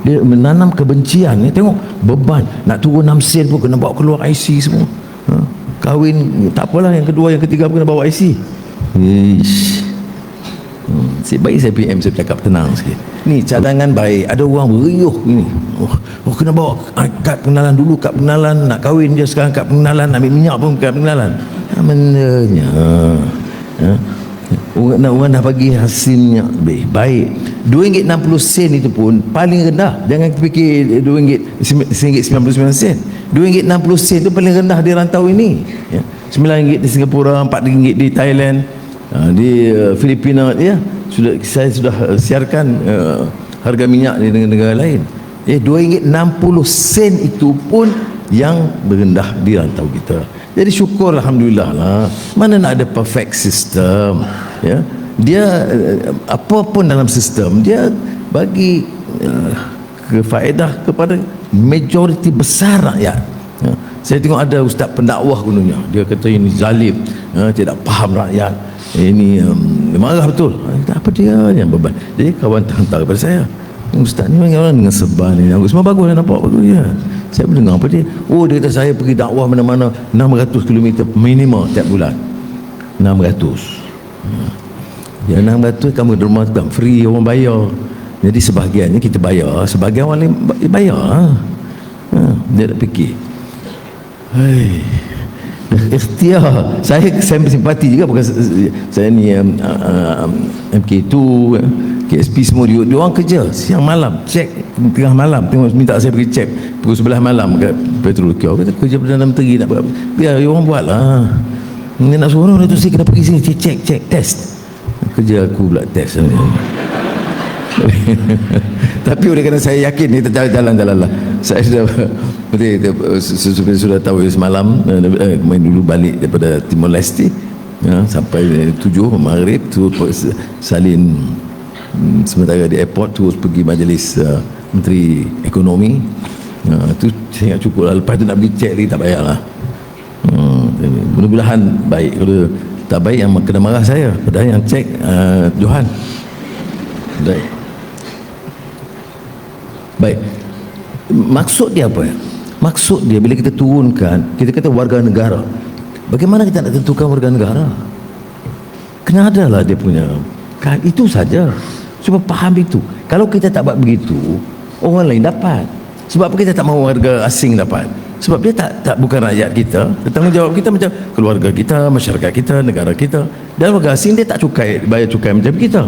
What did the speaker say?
dia menanam kebencian ni tengok beban nak turun 6 sen pun kena bawa keluar IC semua ha? kahwin tak apalah yang kedua yang ketiga pun kena bawa IC Ish. Hmm, baik saya PM saya cakap tenang sikit. Ni cadangan baik. Ada orang beriuh ni. Oh, oh kena bawa ah, kad pengenalan dulu kad pengenalan nak kahwin je sekarang kad pengenalan ambil minyak pun kad pengenalan. Menanya. Ha? Orang, nak orang dah bagi hasilnya baik. baik. RM2.60 sen itu pun paling rendah. Jangan fikir RM2.99 sen. RM2.60 sen itu paling rendah di rantau ini. Ya. RM9 di Singapura, RM4 di Thailand, Ah, di uh, Filipina ya sudah saya sudah uh, siarkan uh, harga minyak di negara-negara lain eh RM2.60 sen itu pun yang berendah di rantau kita jadi syukur Alhamdulillah lah mana nak ada perfect system ya dia uh, apa pun dalam sistem dia bagi uh, kefaedah kepada majoriti besar rakyat. Ya. saya tengok ada ustaz pendakwah gunanya dia kata ini zalim. Ya, tidak faham rakyat. Ini um, marah betul. Apa dia yang beban. Jadi kawan hantar kepada saya. Ustaz ni orang dengan sebab ni. Aku semua bagus nampak bagus ya. Saya mendengar apa dia. Oh dia kata saya pergi dakwah mana-mana 600 km minimum tiap bulan. 600 ya 600 kamu di rumah tak free orang bayar. Jadi sebahagiannya kita bayar sebahagian orang lain bayar ha. dia tak fikir. Hai. Ikhtiar. Saya saya bersimpati juga bukan saya ni um, um, MK2 KSP semua dia, dia orang kerja siang malam cek tengah malam tengok minta saya pergi cek pukul sebelah malam kat petrol kau kata kerja Perdana Menteri nak biar orang buat lah ni nak suruh orang tu saya kena pergi sini cek cek, cek test kerja aku pula test tapi oleh kerana saya yakin ni jalan-jalan lah. Saya sudah sudah, sudah tahu semalam eh, main dulu balik daripada Timor Leste ya, sampai tujuh maghrib tu salin hmm, sementara di airport terus pergi majlis uh, menteri ekonomi. Ya, tu saya ingat cukup lah. Lepas tu nak pergi cek lagi tak payah lah hmm, mudah-mudahan baik. Kalau tak baik yang kena marah saya. Padahal yang cek uh, Johan. Baik. Baik. Maksud dia apa? Maksud dia bila kita turunkan kita kata warga negara bagaimana kita nak tentukan warga negara? Kena ada lah dia punya. Kan itu saja. Cuba faham itu. Kalau kita tak buat begitu orang lain dapat. Sebab apa kita tak mahu warga asing dapat sebab dia tak tak bukan rakyat kita. Tanggungjawab kita macam keluarga kita masyarakat kita negara kita. Dan warga asing dia tak cukai bayar cukai macam kita